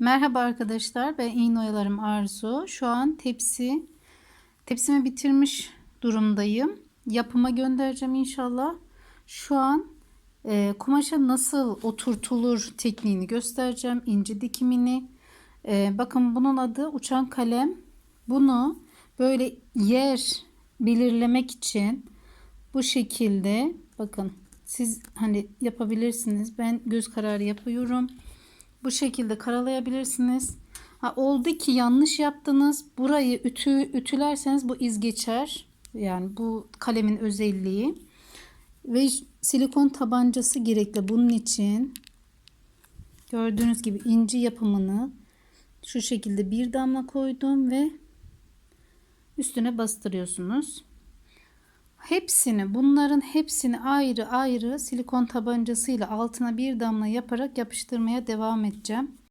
Merhaba arkadaşlar ben iğne oyalarım Arzu. Şu an tepsi tepsimi bitirmiş durumdayım. Yapıma göndereceğim inşallah. Şu an e, kumaşa nasıl oturtulur tekniğini göstereceğim. ince dikimini. E, bakın bunun adı uçan kalem. Bunu böyle yer belirlemek için bu şekilde bakın siz hani yapabilirsiniz. Ben göz kararı yapıyorum. Bu şekilde karalayabilirsiniz. Ha, oldu ki yanlış yaptınız. Burayı ütü, ütülerseniz bu iz geçer. Yani bu kalemin özelliği. Ve silikon tabancası gerekli bunun için. Gördüğünüz gibi inci yapımını şu şekilde bir damla koydum ve üstüne bastırıyorsunuz. Hepsini bunların hepsini ayrı ayrı silikon tabancasıyla altına bir damla yaparak yapıştırmaya devam edeceğim.